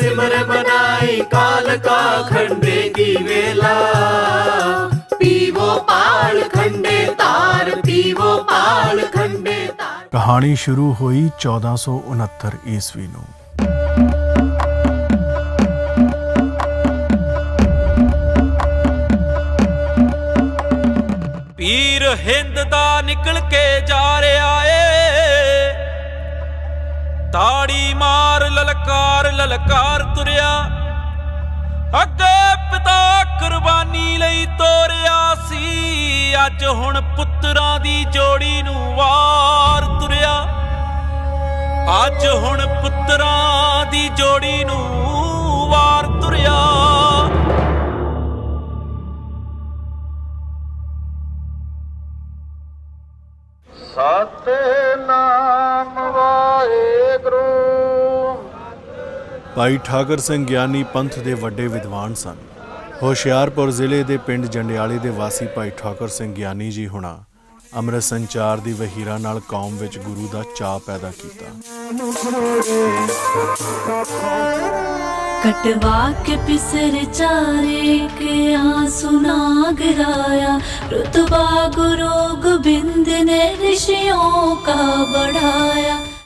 सिमर बनाई काल का खंडे की वेला पीवो पाल खंडे तार पीवो पाल खंडे तार ਕਹਾਣੀ ਸ਼ੁਰੂ ਹੋਈ 1469 ਈਸਵੀ ਨੂੰ ਪੀਰ ਹਿੰਦ ਦਾ ਨਿਕਲ ਕੇ ਜਾ ਤਾੜੀ ਮਾਰ, ਲਲਕਾਰ ਲਲਕਾਰ ਤੁਰਿਆ। ਅੱਗੇ ਪਿਤਾ ਕੁਰਬਾਨੀ ਲਈ ਤੋਰਿਆ ਸੀ। ਅੱਜ ਹੁਣ ਪੁੱਤਰਾਂ ਦੀ ਜੋੜੀ ਨੂੰ ਵਾਰ ਤੁਰਿਆ। ਅੱਜ ਹੁਣ ਪੁੱਤਰਾਂ ਦੀ ਜੋੜੀ ਨੂੰ ਵਾਰ ਤੁਰਿਆ। ਸਤਨਾਮ ਵਾਹਿਗੁਰੂ ਭਾਈ ਠਾਕਰ ਸਿੰਘ ਗਿਆਨੀ ਪੰਥ ਦੇ ਵੱਡੇ ਵਿਦਵਾਨ ਸਨ ਹੁਸ਼ਿਆਰਪੁਰ ਜ਼ਿਲ੍ਹੇ ਦੇ ਪਿੰਡ ਜੰਡਿਆਲੇ ਦੇ ਵਾਸੀ ਭਾਈ ਠਾਕਰ ਸਿੰਘ ਗਿਆਨੀ ਜੀ ਹੁਣਾ ਅੰਮ੍ਰਿਤ ਸੰਚਾਰ ਦੀ ਵਹੀਰਾਂ ਨਾਲ ਕੌਮ ਵਿੱਚ ਗੁਰੂ ਦਾ ਚਾਅ ਪੈਦਾ ਕੀਤਾ कटवा के पिसर चारे के आंसू ना गिराया रुतबा गुरु गोविंद ने ऋषियों का बढ़ाया